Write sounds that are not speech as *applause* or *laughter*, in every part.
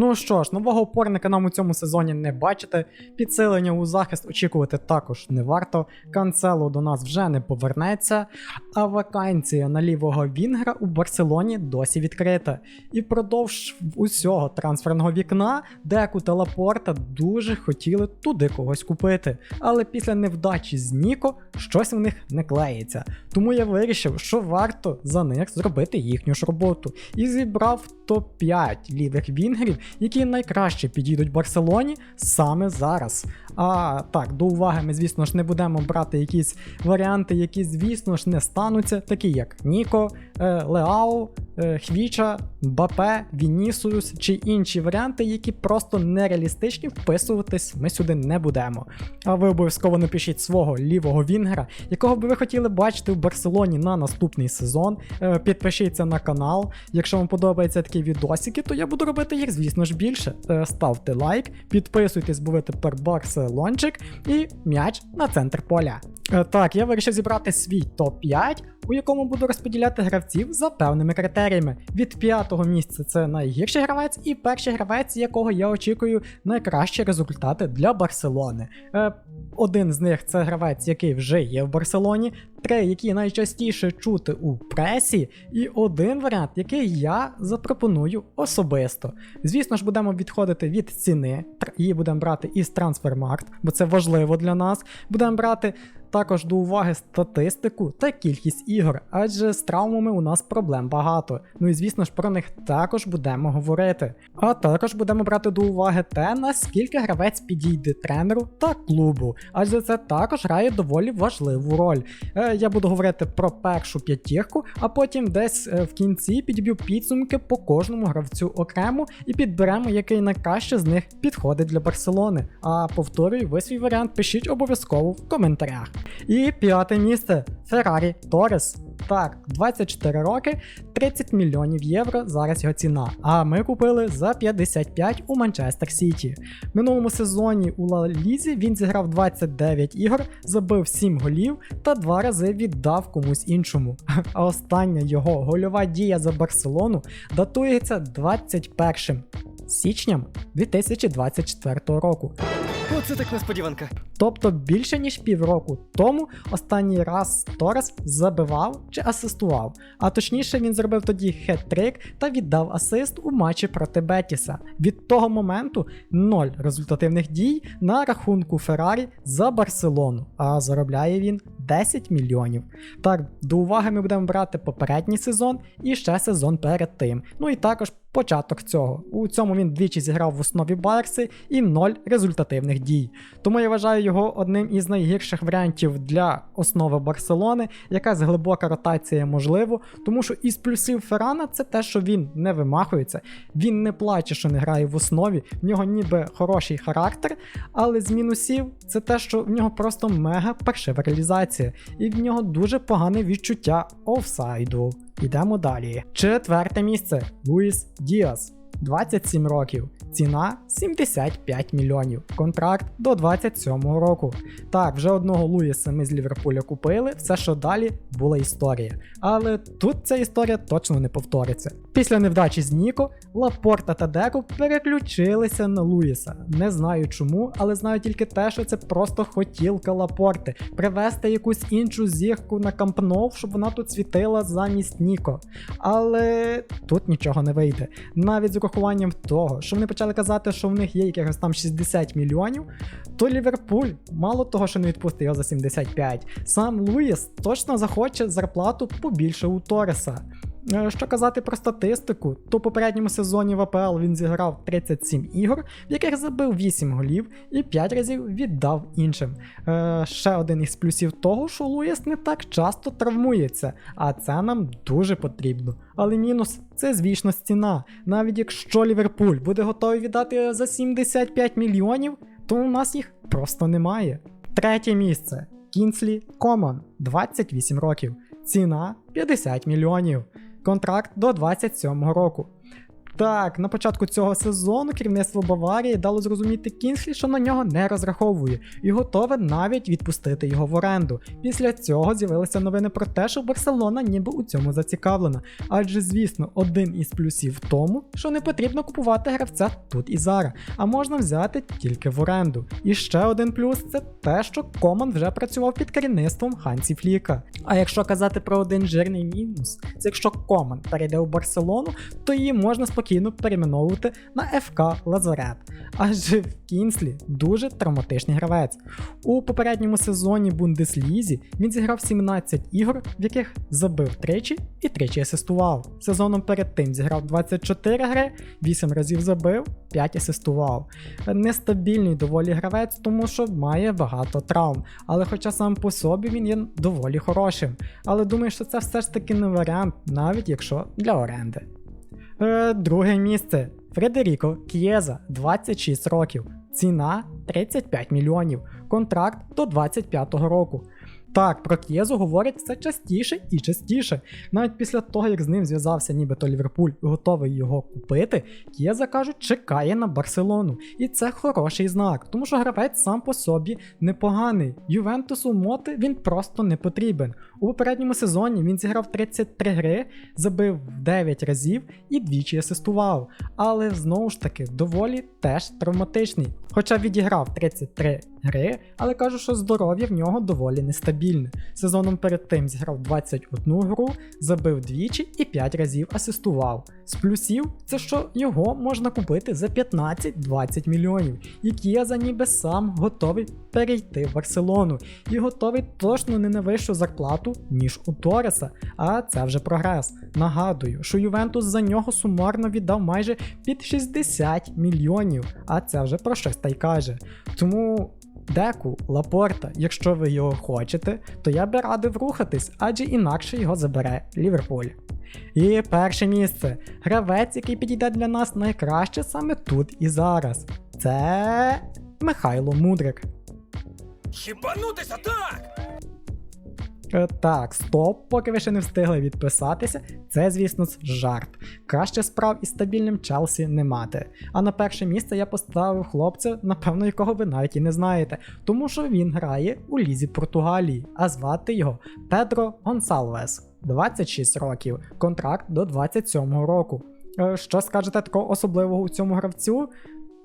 Ну що ж, нового опорника нам у цьому сезоні не бачите. Підсилення у захист очікувати також не варто. Канцело до нас вже не повернеться. А вакансія на лівого Вінгра у Барселоні досі відкрита. І впродовж усього трансферного вікна Деку та Лапорта дуже хотіли туди когось купити. Але після невдачі з Ніко щось в них не клеїться. Тому я вирішив, що варто за них зробити їхню ж роботу. І зібрав топ-5 лівих вінгерів, які найкраще підійдуть Барселоні саме зараз. А так, до уваги ми, звісно ж, не будемо брати якісь варіанти, які, звісно ж, не стануться, такі як Ніко, е, Леао, Хвіча, Бапе, Вінісіус чи інші варіанти, які просто нереалістичні, вписуватись ми сюди не будемо. А ви обов'язково напишіть свого лівого вінгера, якого би ви хотіли бачити в Барселоні на наступний сезон. Е, Підпишіться на канал. Якщо вам подобаються такі відосики, то я буду робити їх, звісно ж, більше. Е, Ставте лайк, підписуйтесь, бо ви тепер барселончик і м'яч на центр поля. Е, Так, я вирішив зібрати свій топ-5, у якому буду розподіляти гравців за певними критеріями. Від п'ятого місця це найгірший гравець, і перший гравець, якого я очікую найкращі результати для Барселони. Е, Один з них це гравець, який вже є в Барселоні, три, які найчастіше чути у пресі, і один варіант, який я запропоную особисто. Звісно ж, будемо відходити від ціни, її будемо брати із Transfermarkt, бо це важливо для нас. Будемо брати також до уваги статистику та кількість ігор, адже з травмами у нас проблем багато. Ну і звісно ж про них також будемо говорити. А також будемо брати до уваги те, наскільки гравець підійде тренеру та клубу, адже це також грає доволі важливу роль. Я буду говорити про першу п'ятірку, а потім десь е, в кінці підб'ю підсумки по кожному гравцю окремо і підберемо, який найкраще з них підходить для Барселони. А повторюю, ви свій варіант пишіть обов'язково в коментарях. І п'яте місце Феррарі Торрес. Так, 24 роки, 30 мільйонів євро зараз його ціна. А ми купили за 55 у Манчестер Сіті. Минулому сезоні у Ла Лізі він зіграв 29 ігор, забив 7 голів та два рази віддав комусь іншому. *laughs* А остання його гольова дія за Барселону датується 21 січням 2024 року. Оце так несподіванка. Тобто більше ніж півроку тому останній раз Торес забивав чи асистував. А точніше він зробив тоді хет-трик та віддав асист у матчі проти Бетіса. Від того моменту ноль результативних дій на рахунку Феррарі за Барселону, а заробляє він 10 мільйонів. Так, до уваги ми будемо брати попередній сезон і ще сезон перед тим. Ну і також початок цього. У цьому він двічі зіграв в основі Барси і ноль результативних дій. Тому я вважаю його одним із найгірших варіантів для основи Барселони. Якась глибока ротація можливо, тому що із плюсів Феррана це те, що він не вимахується, він не плаче, що не грає в основі, в нього ніби хороший характер, але з мінусів це те, що в нього просто мега паршива реалізація, і в нього дуже погане відчуття офсайду. Йдемо далі. Четверте місце Луїс Діас. 27 років. Ціна 75 мільйонів. Контракт до 27-го року. Так, вже одного Луїса ми з Ліверпуля купили, все, що далі була історія. Але тут ця історія точно не повториться. Після невдачі з Ніко, Лапорта та Деко переключилися на Луїса. Не знаю чому, але знаю тільки те, що це просто хотілка Лапорти привести якусь іншу зірку на Кампнов, щоб вона тут світила замість Ніко. Але тут нічого не вийде. Навіть з урахуванням того, що вони почали казати, що в них є якихось там 60 мільйонів, то Ліверпуль мало того, що не відпустить його за 75. Сам Луїс точно захоче зарплату побільше у Тореса. Е, Що казати про статистику, то попередньому сезоні в АПЛ він зіграв 37 ігор, в яких забив 8 голів і 5 разів віддав іншим. Е, ще один із плюсів того, що Луїс не так часто травмується, а це нам дуже потрібно. Але мінус це звісно ціна. Навіть якщо Ліверпуль буде готовий віддати за 75 мільйонів, то у нас їх просто немає. Третє місце. Кінслі Коман 28 років. Ціна 50 мільйонів. Контракт до 27 року. Так, на початку цього сезону керівництво Баварії дало зрозуміти Кінслі, що на нього не розраховує, і готове навіть відпустити його в оренду. Після цього з'явилися новини про те, що Барселона ніби у цьому зацікавлена. Адже, звісно, один із плюсів в тому, що не потрібно купувати гравця тут і зараз, а можна взяти тільки в оренду. І ще один плюс це те, що Коман вже працював під керівництвом Хансі Фліка. А якщо казати про один жирний мінус, це якщо Коман перейде у Барселону, то її можна спокійно перейменовувати на ФК Лазарет. Адже в Кінслі дуже травматичний гравець. У попередньому сезоні Бундеслізі він зіграв 17 ігор, в яких забив тричі і тричі асистував. Сезоном перед тим зіграв 24 гри, 8 разів забив, 5 асистував. Нестабільний доволі гравець, тому що має багато травм. Але хоча сам по собі він є доволі хорошим. Але думаю, що це все ж таки не варіант, навіть якщо для оренди. Е, друге місце. Фредеріко К'єза, 26 років. Ціна 35 мільйонів. Контракт до 25-го року. Так, про К'єзу говорять все частіше і частіше. Навіть після того, як з ним зв'язався нібито Ліверпуль і готовий його купити, К'єза кажуть, чекає на Барселону. І це хороший знак, тому що гравець сам по собі непоганий. Ювентусу Моти він просто не потрібен. У попередньому сезоні він зіграв 33 гри, забив 9 разів і двічі асистував. Але знову ж таки доволі теж травматичний. Хоча відіграв 33 гри, але кажу, що здоров'я в нього доволі нестабільне. Сезоном перед тим зіграв 21 гру, забив двічі і 5 разів асистував. З плюсів це що його можна купити за 15-20 мільйонів, і Кіаза ніби сам готовий перейти в Барселону і готовий точно не на вищу зарплату, ніж у Тореса. А це вже прогрес. Нагадую, що Ювентус за нього сумарно віддав майже під 60 мільйонів, а це вже про щось та й каже. Тому. Деку, Лапорта, якщо ви його хочете, то я би радив рухатись, адже інакше його забере Ліверпуль. І перше місце. Гравець, який підійде для нас найкраще саме тут і зараз. Це Михайло Мудрик. Хібанутися так! Е, Так, стоп, поки ви ще не встигли відписатися, це, звісно, жарт. Краще справ із стабільним Челсі не мати. А на перше місце я поставив хлопця, напевно, якого ви навіть і не знаєте, тому що він грає у Лізі Португалії, а звати його Педро Гонсалвес. 26 років, контракт до 27 року. Е, Що скажете такого особливого у цьому гравцю?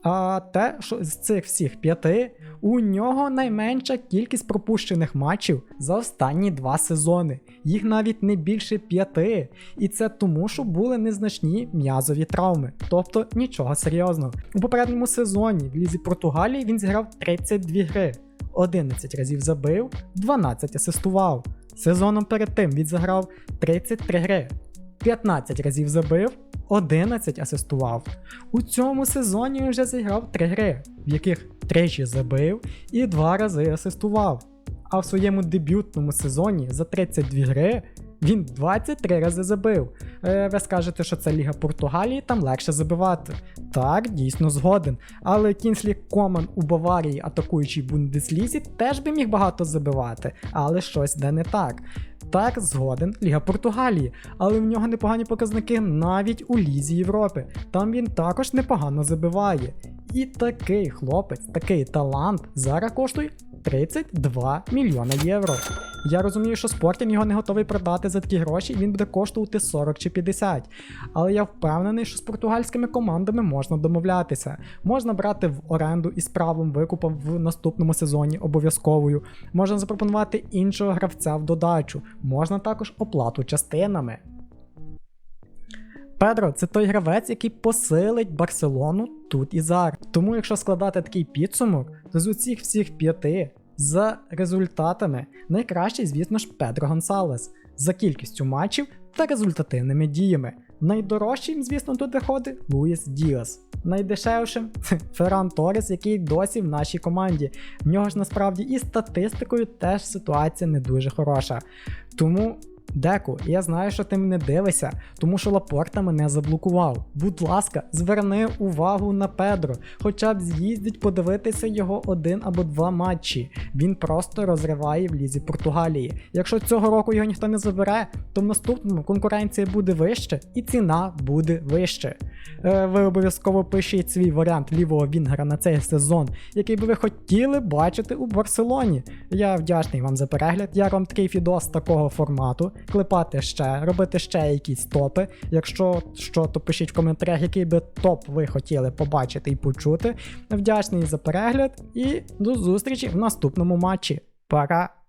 А те, що з цих всіх п'яти у нього найменша кількість пропущених матчів за останні два сезони. Їх навіть не більше п'яти. І це тому, що були незначні м'язові травми, тобто нічого серйозного. У попередньому сезоні в Лізі Португалії він зіграв 32 гри, 11 разів забив, 12 асистував. Сезоном перед тим він заграв 33 гри, 15 разів забив, 11 асистував. У цьому сезоні вже зіграв 3 гри, в яких тричі забив і 2 рази асистував. А в своєму дебютному сезоні за 32 гри він 23 рази забив. Е, ви скажете, що це Ліга Португалії, там легше забивати. Так, дійсно згоден. Але Кінслі Коман у Баварії, атакуючій Бундеслізі, теж би міг багато забивати, але щось де не так. Так, згоден Ліга Португалії, але в нього непогані показники навіть у Лізі Європи. Там він також непогано забиває. І такий хлопець, такий талант зараз коштує 32 мільйона євро. Я розумію, що Спортінг його не готовий продати за такі гроші, і він буде коштувати 40 чи 50. Але я впевнений, що з португальськими командами можна домовлятися. Можна брати в оренду із правом викупу в наступному сезоні обов'язковою. Можна запропонувати іншого гравця в додачу. Можна також оплату частинами. Педро це той гравець, який посилить Барселону тут і зараз. Тому, якщо складати такий підсумок, то з усіх всіх п'яти за результатами найкращий, звісно ж, Педро Гонсалес за кількістю матчів та результативними діями. Найдорожчим, звісно, тут виходить Луїс Діас. Найдешевшим *laughs* Ферран Торес, який досі в нашій команді. В нього ж насправді і статистикою теж ситуація не дуже хороша. Тому Деку, я знаю, що ти мене дивишся, тому що Лапорта мене заблокував. Будь ласка, зверни увагу на Педро, хоча б з'їздить подивитися його один або два матчі. Він просто розриває в лізі Португалії. Якщо цього року його ніхто не забере, то в наступному конкуренція буде вище і ціна буде вище. Е, ви обов'язково пишіть свій варіант лівого Вінгера на цей сезон, який би ви хотіли бачити у Барселоні. Я вдячний вам за перегляд. Я вам такий фідос такого формату. Клепати ще, робити ще якісь топи. Якщо що, то пишіть в коментарях, який би топ ви хотіли побачити і почути. Вдячний за перегляд і до зустрічі в наступному матчі. Пора!